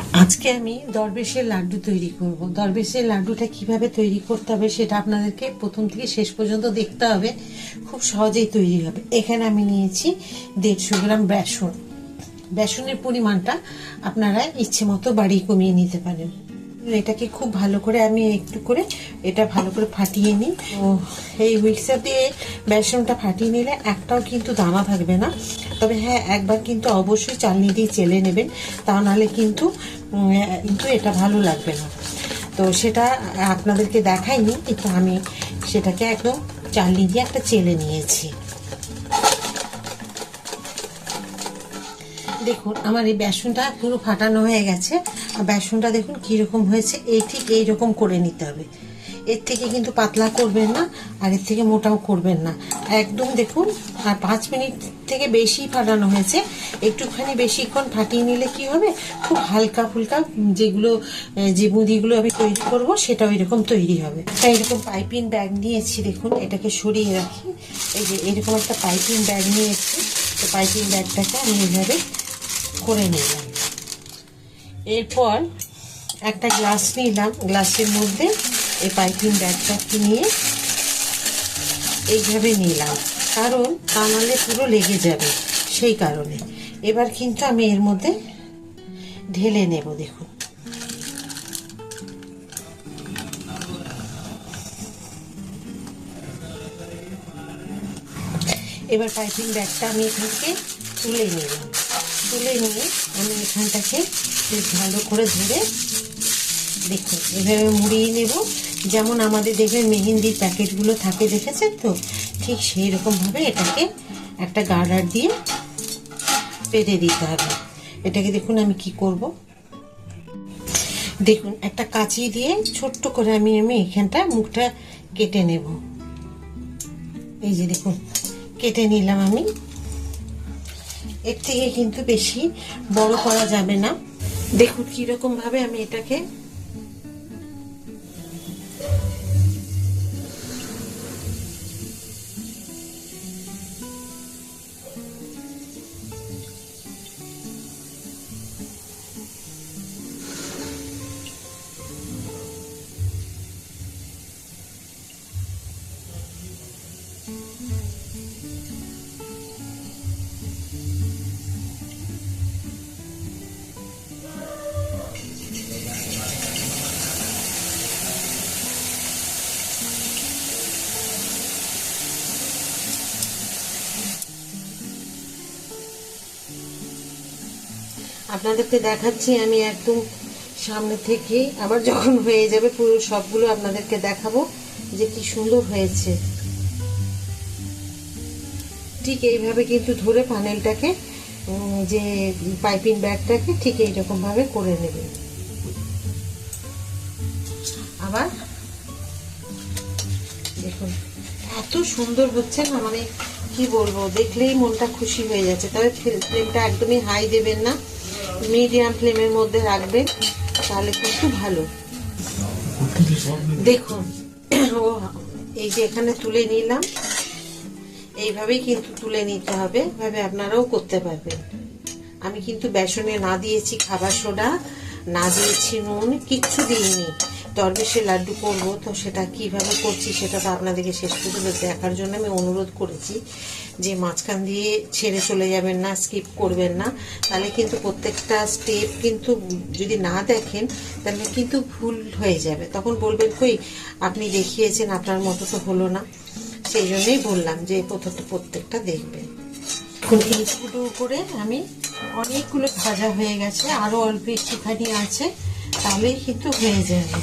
আজকে আমি দরবেশের লাড্ডু তৈরি করব। দরবেশের লাড্ডুটা কীভাবে তৈরি করতে হবে সেটা আপনাদেরকে প্রথম থেকে শেষ পর্যন্ত দেখতে হবে। খুব সহজেই তৈরি হবে। এখানে আমি নিয়েছি দেড়শো গ্রাম বেসন। বেসনের পরিমাণটা আপনারা ইচ্ছে মতো বাড়িয়ে কমিয়ে নিতে পারেন। এটাকে খুব ভালো করে আমি একটু করে এটা ভালো করে ফাটিয়ে নিই। ও এই হুইক্সার দিয়ে বেসনটা ফাটিয়ে নিলে একটাও কিন্তু দানা থাকবে না। তবে হ্যাঁ একবার কিন্তু অবশ্যই চালনি দিয়ে চেলে নেবেন, তা নাহলে কিন্তু কিন্তু এটা ভালো লাগবে না। তো সেটা আপনাদেরকে দেখাইনি, কিন্তু আমি সেটাকে একদম চালনি দিয়ে একটা চেলে নিয়েছি। দেখুন, আমার এই বেসনটা পুরো ফাটানো হয়ে গেছে। আর বেসনটা দেখুন কীরকম হয়েছে, এই ঠিক এইরকম করে নিতে হবে। এর থেকে কিন্তু পাতলা করবেন না, আর এর থেকে মোটাও করবেন না। একদম দেখুন, আর পাঁচ মিনিট থেকে বেশি ফাটানো হয়েছে। একটুখানি বেশিক্ষণ ফাটিয়ে নিলে কি হবে? খুব হালকা ফুলকা যেগুলো যে মুদিগুলো আমি তৈরি করব, সেটা ওই রকম তৈরি হবে। তাই এরকম পাইপিং ব্যাগ নিয়েছি, দেখুন, এটাকে সরিয়ে রাখি। এই যে এরকম একটা পাইপিং ব্যাগ নিয়েছি। তো পাইপিং ব্যাগটাকে আমি এইভাবে করে নিলাম এরপর একটা গ্লাস নিলাম। গ্লাসের মধ্যে এই পাইপিং ব্যাগটাকে নিয়ে এইভাবে নিলাম। কারণ তা নাহলে পুরো লেগে যাবে সেই কারণে। এবার কিন্তু আমি এর মধ্যে ঢেলে নেব, দেখুন। এবার পাইপিং ব্যাগটা আমি এখান থেকে তুলে নিলাম। তুলে নিয়ে আমি এখানটাকে বেশ ভালো করে ধরে দেখুন এভাবে মুড়িয়ে নেব। যেমন আমাদের দেখবেন মেহেন্দির প্যাকেটগুলো থাকে, দেখেছেন তো? ঠিক সেই রকমভাবে এটাকে একটা গার্ডার দিয়ে পেতে দিতে হবে। এটাকে দেখুন আমি কি করব। দেখুন, একটা কাঁচি দিয়ে ছোট্ট করে আমি আমি এখানটা মুখটা কেটে নেব। এই যে দেখুন, কেটে নিলাম আমি। এর থেকে কিন্তু বেশি বড় করা যাবে না। দেখুন কীরকম ভাবে আমি এটাকে আপনাদেরকে দেখাচ্ছি, আমি একদম সামনে থেকে আবার যখন হয়ে যাবে পুরো সবগুলো আপনাদেরকে দেখাবো যে কি সুন্দর হয়েছে। ঠিক এইভাবে কিন্তু ধরে প্যানেলটাকে যে পাইপিং ব্যাগটাকে ঠিক এইরকম ভাবে করে নেবেন। আবার দেখুন, এত সুন্দর হচ্ছে না মানে কি বলব, দেখলেই মনটা খুশি হয়ে যাচ্ছে। তবে ফ্লেমটা একদমই হাই দেবেন না। মিডিয়াম ফ্লেমের মধ্যে রাখবে, তাহলে কিন্তু ভালো। দেখুন ও, এই যে এখানে তুলে নিলাম। এইভাবেই কিন্তু তুলে নিতে হবে, এভাবে আপনারাও করতে পারবেন। আমি কিন্তু বেসনে না দিয়েছি খাবার সোডা, না দিয়েছি নুন, কিচ্ছু দিইনি। দরবেশের লাড্ডু করব, তো সেটা কীভাবে করছি সেটা তো আপনাদেরকে শেষ পর্যন্ত দেখার জন্য আমি অনুরোধ করেছি যে মাঝখান দিয়ে ছেড়ে চলে যাবেন না, স্কিপ করবেন না। তাহলে কিন্তু প্রত্যেকটা স্টেপ কিন্তু যদি না দেখেন, তাহলে কিন্তু ভুল হয়ে যাবে। তখন বলবেন কই, আপনি দেখিয়েছেন, আপনার মতো তো হলো না। সেই জন্যই বললাম যে প্রথমটা প্রত্যেকটা দেখবেন। এখন এইগুলো করে আমি অনেকগুলো ভাজা হয়ে গেছে, আরও অল্প একটুখানি আছে, তাহলেই কিন্তু হয়ে যাবে।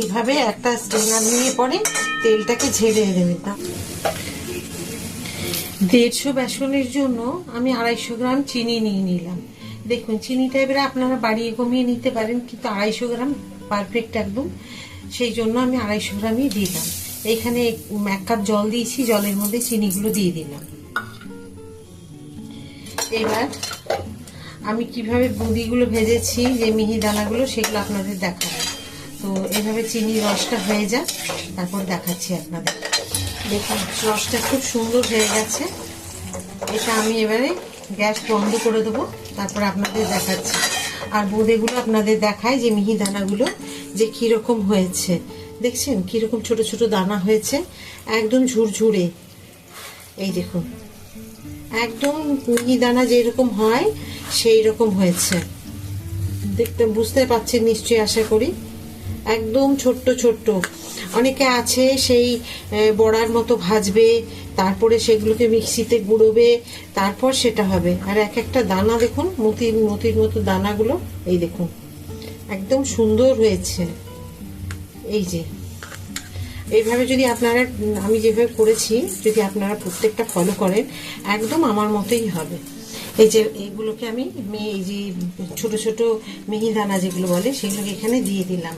এইভাবে একটা স্ট্রেনার নিয়ে পরে তেলটাকে ঝেড়ে দেবে না দেড়শো বেসনের জন্য আমি আড়াইশো গ্রাম চিনি নিয়ে নিলাম। দেখুন, চিনিটা এবারে আপনারা বাড়িয়ে কমিয়ে নিতে পারেন, কিন্তু আড়াইশো গ্রাম পারফেক্ট একদম। সেই জন্য আমি আড়াইশো গ্রামই দিলাম। এইখানে এক কাপ জল দিয়েছি, জলের মধ্যে চিনিগুলো দিয়ে দিলাম। এবার আমি কীভাবে বুঁদিগুলো ভেজেছি, যে মিহি দানাগুলো, সেগুলো আপনাদের দেখাবো। তো এভাবে চিনির রসটা হয়ে যাক, তারপর দেখাচ্ছি আপনাদের। দেখুন, রসটা খুব সুন্দর হয়ে গেছে। এটা আমি এবারে গ্যাস বন্ধ করে দেবো, তারপর আপনাদের দেখাচ্ছি। আর বোঁদেগুলো আপনাদের দেখায় যে মিহি দানাগুলো যে কীরকম হয়েছে। দেখছেন? কীরকম ছোট ছোট দানা হয়েছে। একদম ঝুরঝুরে। এই দেখুন। একদম মিহি দানা যেরকম হয় সেই রকম হয়েছে। দেখতে বুঝতে পারছেন নিশ্চয়ই, আশা করি। একদম ছোট্ট ছোট্ট। অনেকে আছে, সেই বড়ার মতো ভাজবে, তারপরে সেগুলোকে মিক্সিতে গুঁড়োবে, তারপর সেটা হবে। আর এক একটা দানা দেখুন, মতির মতির মতো দানাগুলো, এই দেখুন, একদম সুন্দর হয়েছে। এই যে, এইভাবে যদি আপনারা, আমি যেভাবে করেছি, যদি আপনারা প্রত্যেকটা ফলো করেন, একদম আমার মতোই হবে। এই যে, এইগুলোকে আমি এই যে, ছোট ছোট মিহিদানা যেগুলো বলে, সেগুলোকে এখানে দিয়ে দিলাম,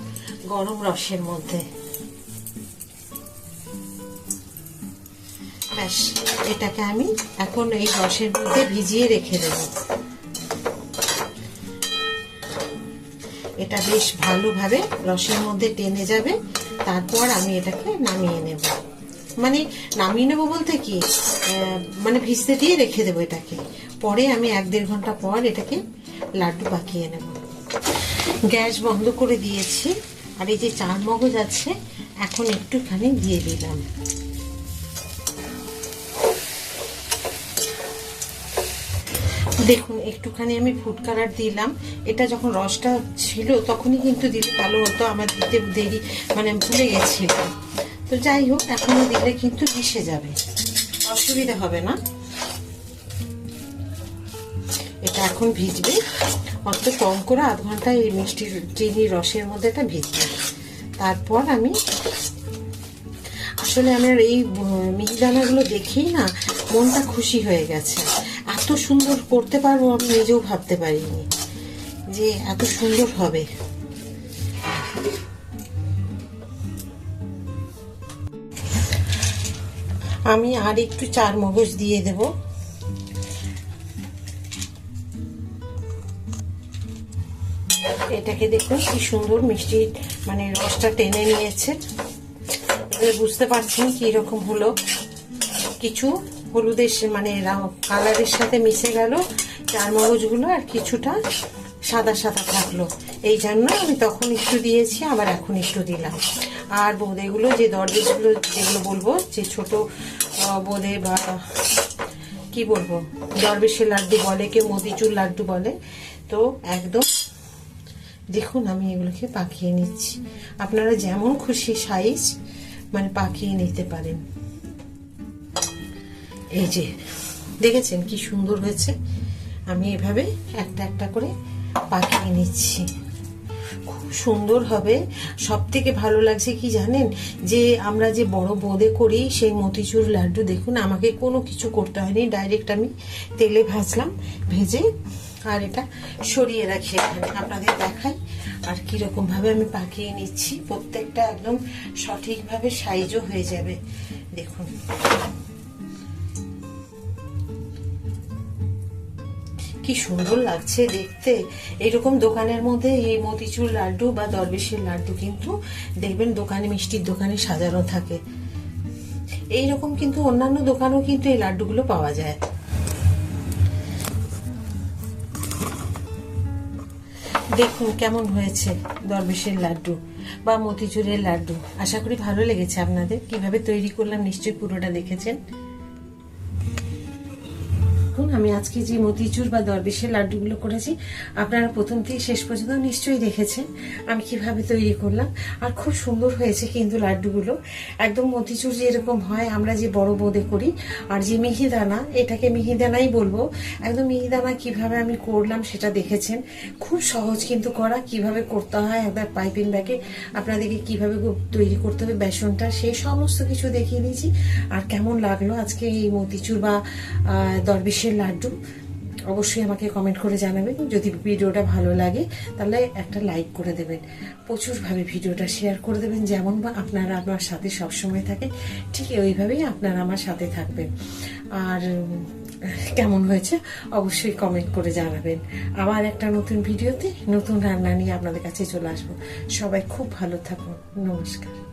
গরম রসের মধ্যে। ব্যাস এটাকে আমি এখন এই রসের মধ্যে ভিজিয়ে রেখে দেব। এটা বেশ ভালোভাবে রসের মধ্যে টেনে যাবে। তারপর আমি এটাকে নামিয়ে নেব। মানে নামিয়ে নেব বলতে কি? মানে ভিজতে দিয়ে রেখে দেবো এটাকে। পরে আমি এক দেড় ঘণ্টা পর এটাকে লাড্ডু পাকিয়ে নেব। গ্যাস বন্ধ করে দিয়েছি। আর এই যে চার মগজ আছে, এখন একটুখানি দিয়ে দিলাম। দেখুন, একটুখানি আমি ফুড কালার দিলাম। এটা যখন রসটা ছিল, তখনই কিন্তু দিলে ভালো হতো, আমার দিতে দেরি মানে ভুলে গেছিলাম। তো যাই হোক এখনও দিলে কিন্তু মিশে যাবে। অসুবিধা হবে না। এটা এখন ভিজবে। অত কম করে আধ ঘণ্টা এই মিষ্টি, চিনি, রসের মধ্যে এটা ভিজবে। তারপর আমি, আসলে আমার এই মিহিদানাগুলো দেখেই না, মনটা খুশি হয়ে গেছে। এত সুন্দর করতে পারব আমি নিজেও ভাবতে পারিনি যে এত সুন্দর হবে। আমি আর একটু চার মগজ দিয়ে দেব। এটাকে দেখুন কি সুন্দর মিষ্টি মানে রসটা টেনে নিয়েছে। বুঝতে পারছেন কি রকম হলো। কিছু হলুদের মানে কালারের সাথে মিশে গেল। চার মগজগুলো আর কিছুটা সাদা সাদা থাকল। এই জন্য আমি তখন একটু দিয়েছি, আবার এখন একটু দিলাম। আর বোঁদেগুলো যে দরবেশগুলো, যেগুলো বলব, যে ছোট বোঁদে বা কি বলব, দরবেশের লাড্ডু বলে কেউ মতিচুর লাড্ডু বলে, তো একদম দেখুন আমি এগুলোকে পাকিয়ে নিচ্ছি। আপনারা যেমন খুশি সাইজ মানে পাকিয়ে নিতে পারেন। এই যে, দেখেছেন কি সুন্দর হয়েছে? আমি এভাবে একটা একটা করে পাকিয়ে নিচ্ছি। খুব সুন্দর হবে। সব থেকে ভালো লাগছে কি জানেন? যে আমরা যে বড় বোঁদে করি, সেই মতিচুর লাড্ডু দেখুন, আমাকে কোনো কিছু করতে হয়নি। ডাইরেক্ট আমি তেলে ভাজলাম, ভেজে, আর এটা সরিয়ে রাখি এখানে। আপনাদের দেখাই আর কীরকম ভাবে আমি পাকিয়ে নিচ্ছি। প্রত্যেকটা একদম সঠিকভাবে সাইজও হয়ে যাবে। দেখুন। কি সুন্দর লাগছে দেখতে। এরকম দোকানের মধ্যে এই মতিচুর লাড্ডু বা দরবেশের লাড্ডু কিন্তু দেখবেন দোকানে, মিষ্টির দোকানে সাজানো থাকে। এই রকম কিন্তু অন্যান্য দোকানেও কিন্তু এই লাড্ডুগুলো পাওয়া যায়। দেখুন কেমন হয়েছে দরবেশের লাড্ডু বা মতিচুরের লাড্ডু। আশা করি ভালো লেগেছে আপনাদের। কীভাবে তৈরি করলাম নিশ্চয়ই পুরোটা দেখেছেন। দেখুন আমি আজকে যে মতিচুর বা দরবেশের লাড্ডুগুলো করেছি আপনারা প্রথম থেকে শেষ পর্যন্ত নিশ্চয়ই দেখেছেন আমি কীভাবে তৈরি করলাম। আর খুব সুন্দর হয়েছে কিন্তু লাড্ডুগুলো। একদম মতিচুর যেরকম হয় আমরা যে বড় বোঁদে করি আর যে মিহিদানা এটাকে মিহিদানাই বলব। একদম মিহিদানা কীভাবে আমি করলাম সেটা দেখেছেন। খুব সহজ কিন্তু করা কীভাবে করতে হয় একবার পাইপিং ব্যাগে আপনাদেরকে কীভাবে তৈরি করতে হবে বেসনটা সেই সমস্ত কিছু দেখিয়ে দিয়েছি। আর কেমন লাগল আজকে এই মতিচুর বা আহ, দরবেশের লাড্ডু অবশ্যই আমাকে কমেন্ট করে জানাবেন। যদি ভিডিওটা ভালো লাগে, তাহলে একটা লাইক করে দেবেন। প্রচুরভাবে ভিডিওটা শেয়ার করে দেবেন, যেমন বা আপনারা আমার সাথে সবসময় থাকেন, ঠিক ওইভাবেই আপনারা আমার সাথে থাকবেন। আর, কেমন হয়েছে অবশ্যই কমেন্ট করে জানাবেন। আবার একটা নতুন ভিডিওতে নতুন রান্না নিয়ে আপনাদের কাছে চলে আসব। সবাই খুব ভালো থাকুন। নমস্কার।